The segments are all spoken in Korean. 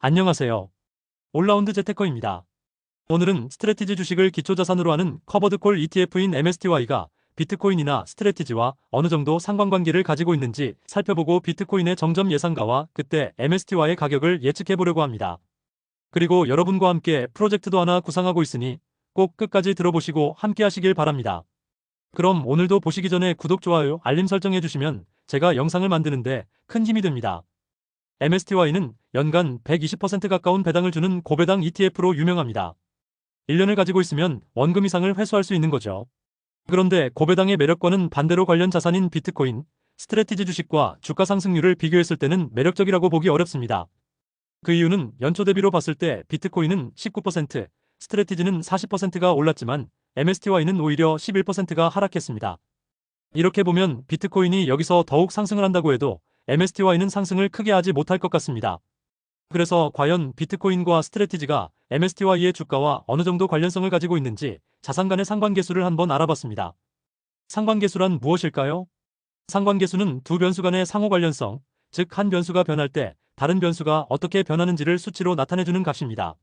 안녕하세요. 올라운드 재테커입니다. 오늘은 스트레티지 주식을 기초자산으로 하는 커버드콜 ETF인 MSTY가 비트코인이나 스트레티지와 어느 정도 상관관계를 가지고 있는지 살펴보고 비트코인의 정점 예상가와 그때 MSTY의 가격을 예측해 보려고 합니다. 그리고 여러분과 함께 프로젝트도 하나 구상하고 있으니 꼭 끝까지 들어보시고 함께 하시길 바랍니다. 그럼 오늘도 보시기 전에 구독, 좋아요, 알림 설정해 주시면 제가 영상을 만드는데 큰 힘이 됩니다. MSTY는 연간 120% 가까운 배당을 주는 고배당 ETF로 유명합니다. 1년을 가지고 있으면 원금 이상을 회수할 수 있는 거죠. 그런데 고배당의 매력과는 반대로 관련 자산인 비트코인, 스트레티지 주식과 주가 상승률을 비교했을 때는 매력적이라고 보기 어렵습니다. 그 이유는 연초 대비로 봤을 때 비트코인은 19%, 스트레티지는 40%가 올랐지만 MSTY는 오히려 11%가 하락했습니다. 이렇게 보면 비트코인이 여기서 더욱 상승을 한다고 해도 MSTY는 상승을 크게 하지 못할 것 같습니다. 그래서 과연 비트코인과 스트레티지가 MSTY의 주가와 어느 정도 관련성을 가지고 있는지 자산 간의 상관계수를 한번 알아봤습니다. 상관계수란 무엇일까요? 상관계수는 두 변수 간의 상호 관련성, 즉 한 변수가 변할 때 다른 변수가 어떻게 변하는지를 수치로 나타내주는 값입니다.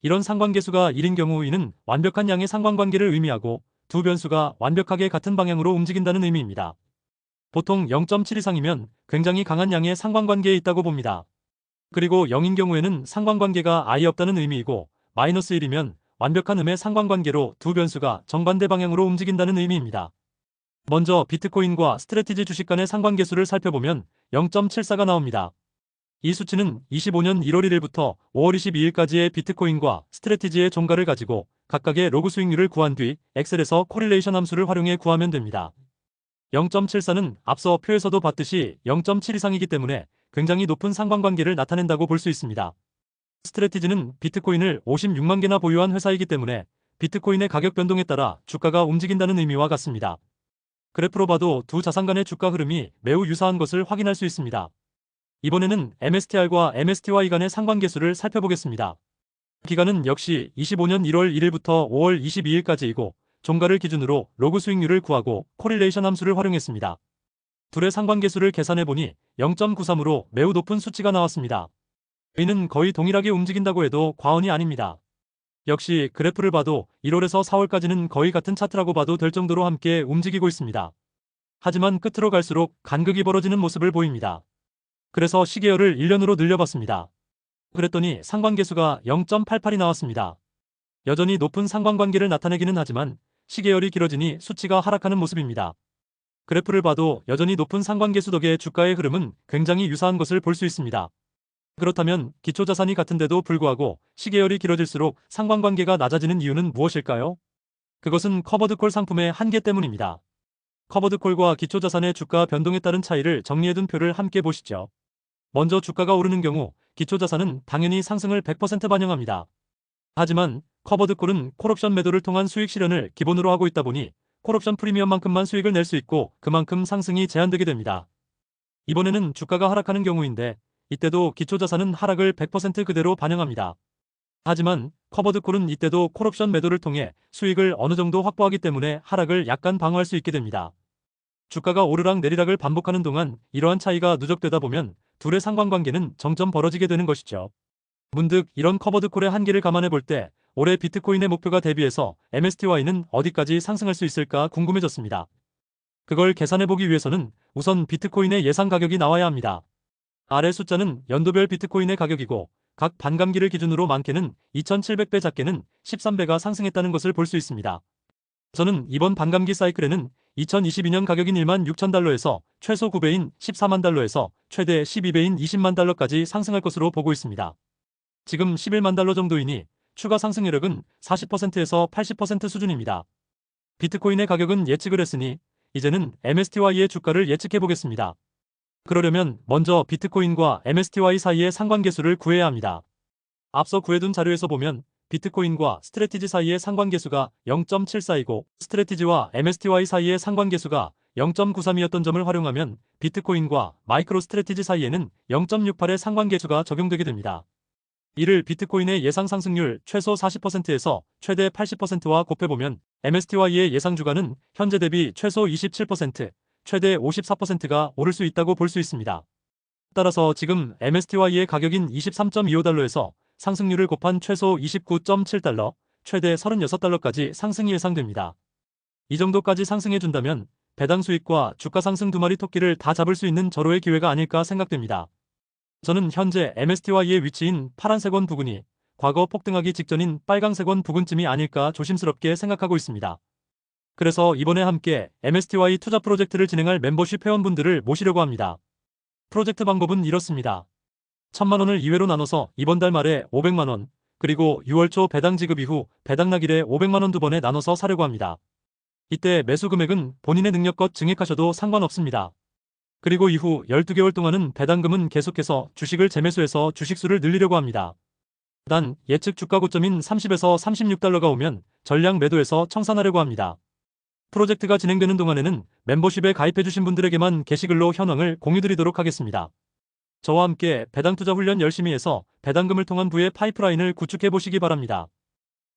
이런 상관계수가 1인 경우 이는 완벽한 양의 상관관계를 의미하고 두 변수가 완벽하게 같은 방향으로 움직인다는 의미입니다. 보통 0.7 이상이면 굉장히 강한 양의 상관관계에 있다고 봅니다. 그리고 0인 경우에는 상관관계가 아예 없다는 의미이고 마이너스 1이면 완벽한 음의 상관관계로 두 변수가 정반대 방향으로 움직인다는 의미입니다. 먼저 비트코인과 스트레티지 주식 간의 상관계수를 살펴보면 0.74가 나옵니다. 이 수치는 25년 1월 1일부터 5월 22일까지의 비트코인과 스트레티지의 종가를 가지고 각각의 로그 수익률을 구한 뒤 엑셀에서 코릴레이션 함수를 활용해 구하면 됩니다. 0.74는 앞서 표에서도 봤듯이 0.7 이상이기 때문에 굉장히 높은 상관관계를 나타낸다고 볼 수 있습니다. 스트레티지는 비트코인을 56만 개나 보유한 회사이기 때문에 비트코인의 가격 변동에 따라 주가가 움직인다는 의미와 같습니다. 그래프로 봐도 두 자산 간의 주가 흐름이 매우 유사한 것을 확인할 수 있습니다. 이번에는 MSTR과 MSTY 간의 상관계수를 살펴보겠습니다. 기간은 역시 25년 1월 1일부터 5월 22일까지이고 종가를 기준으로 로그 수익률을 구하고 코릴레이션 함수를 활용했습니다. 둘의 상관계수를 계산해보니 0.93으로 매우 높은 수치가 나왔습니다. 이는 거의 동일하게 움직인다고 해도 과언이 아닙니다. 역시 그래프를 봐도 1월에서 4월까지는 거의 같은 차트라고 봐도 될 정도로 함께 움직이고 있습니다. 하지만 끝으로 갈수록 간극이 벌어지는 모습을 보입니다. 그래서 시계열을 1년으로 늘려봤습니다. 그랬더니 상관계수가 0.88이 나왔습니다. 여전히 높은 상관관계를 나타내기는 하지만 시계열이 길어지니 수치가 하락하는 모습입니다. 그래프를 봐도 여전히 높은 상관계수 덕에 주가의 흐름은 굉장히 유사한 것을 볼 수 있습니다. 그렇다면 기초자산이 같은데도 불구하고 시계열이 길어질수록 상관관계가 낮아지는 이유는 무엇일까요? 그것은 커버드콜 상품의 한계 때문입니다. 커버드콜과 기초자산의 주가 변동에 따른 차이를 정리해둔 표를 함께 보시죠. 먼저 주가가 오르는 경우 기초자산은 당연히 상승을 100% 반영합니다. 하지만 커버드콜은 콜옵션 매도를 통한 수익 실현을 기본으로 하고 있다 보니 콜옵션 프리미엄만큼만 수익을 낼 수 있고 그만큼 상승이 제한되게 됩니다. 이번에는 주가가 하락하는 경우인데 이때도 기초자산은 하락을 100% 그대로 반영합니다. 하지만 커버드콜은 이때도 콜옵션 매도를 통해 수익을 어느 정도 확보하기 때문에 하락을 약간 방어할 수 있게 됩니다. 주가가 오르락 내리락을 반복하는 동안 이러한 차이가 누적되다 보면 둘의 상관관계는 점점 벌어지게 되는 것이죠. 문득 이런 커버드콜의 한계를 감안해 볼 때 올해 비트코인의 목표가 대비해서 MSTY는 어디까지 상승할 수 있을까 궁금해졌습니다. 그걸 계산해보기 위해서는 우선 비트코인의 예상 가격이 나와야 합니다. 아래 숫자는 연도별 비트코인의 가격이고 각 반감기를 기준으로 많게는 2700배 작게는 13배가 상승했다는 것을 볼 수 있습니다. 저는 이번 반감기 사이클에는 2022년 가격인 1만 6천 달러에서 최소 9배인 14만 달러에서 최대 12배인 20만 달러까지 상승할 것으로 보고 있습니다. 지금 11만 달러 정도이니 추가 상승 여력은 40%에서 80% 수준입니다. 비트코인의 가격은 예측을 했으니 이제는 MSTY의 주가를 예측해 보겠습니다. 그러려면 먼저 비트코인과 MSTY 사이의 상관계수를 구해야 합니다. 앞서 구해둔 자료에서 보면 비트코인과 스트레티지 사이의 상관계수가 0.74이고 스트레티지와 MSTY 사이의 상관계수가 0.93이었던 점을 활용하면 비트코인과 마이크로 스트레티지 사이에는 0.68의 상관계수가 적용되게 됩니다. 이를 비트코인의 예상 상승률 최소 40%에서 최대 80%와 곱해보면 MSTY의 예상 주가는 현재 대비 최소 27%, 최대 54%가 오를 수 있다고 볼 수 있습니다. 따라서 지금 MSTY의 가격인 23.25달러에서 상승률을 곱한 최소 29.7달러, 최대 36달러까지 상승이 예상됩니다. 이 정도까지 상승해준다면 배당 수익과 주가 상승 두 마리 토끼를 다 잡을 수 있는 절호의 기회가 아닐까 생각됩니다. 저는 현재 MSTY의 위치인 파란색 원 부근이 과거 폭등하기 직전인 빨강색 원 부근쯤이 아닐까 조심스럽게 생각하고 있습니다. 그래서 이번에 함께 MSTY 투자 프로젝트를 진행할 멤버십 회원분들을 모시려고 합니다. 프로젝트 방법은 이렇습니다. 1000만원을 2회로 나눠서 이번 달 말에 500만원, 그리고 6월 초 배당 지급 이후 배당 낙일에 500만원 두 번에 나눠서 사려고 합니다. 이때 매수 금액은 본인의 능력껏 증액하셔도 상관없습니다. 그리고 이후 12개월 동안은 배당금은 계속해서 주식을 재매수해서 주식수를 늘리려고 합니다. 단 예측 주가 고점인 30에서 36달러가 오면 전량 매도해서 청산하려고 합니다. 프로젝트가 진행되는 동안에는 멤버십에 가입해주신 분들에게만 게시글로 현황을 공유드리도록 하겠습니다. 저와 함께 배당 투자 훈련 열심히 해서 배당금을 통한 부의 파이프라인을 구축해 보시기 바랍니다.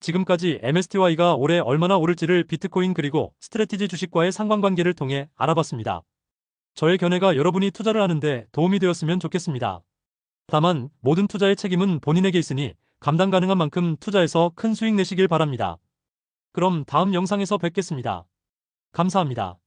지금까지 MSTY가 올해 얼마나 오를지를 비트코인 그리고 스트레티지 주식과의 상관관계를 통해 알아봤습니다. 저의 견해가 여러분이 투자를 하는데 도움이 되었으면 좋겠습니다. 다만 모든 투자의 책임은 본인에게 있으니 감당 가능한 만큼 투자해서 큰 수익 내시길 바랍니다. 그럼 다음 영상에서 뵙겠습니다. 감사합니다.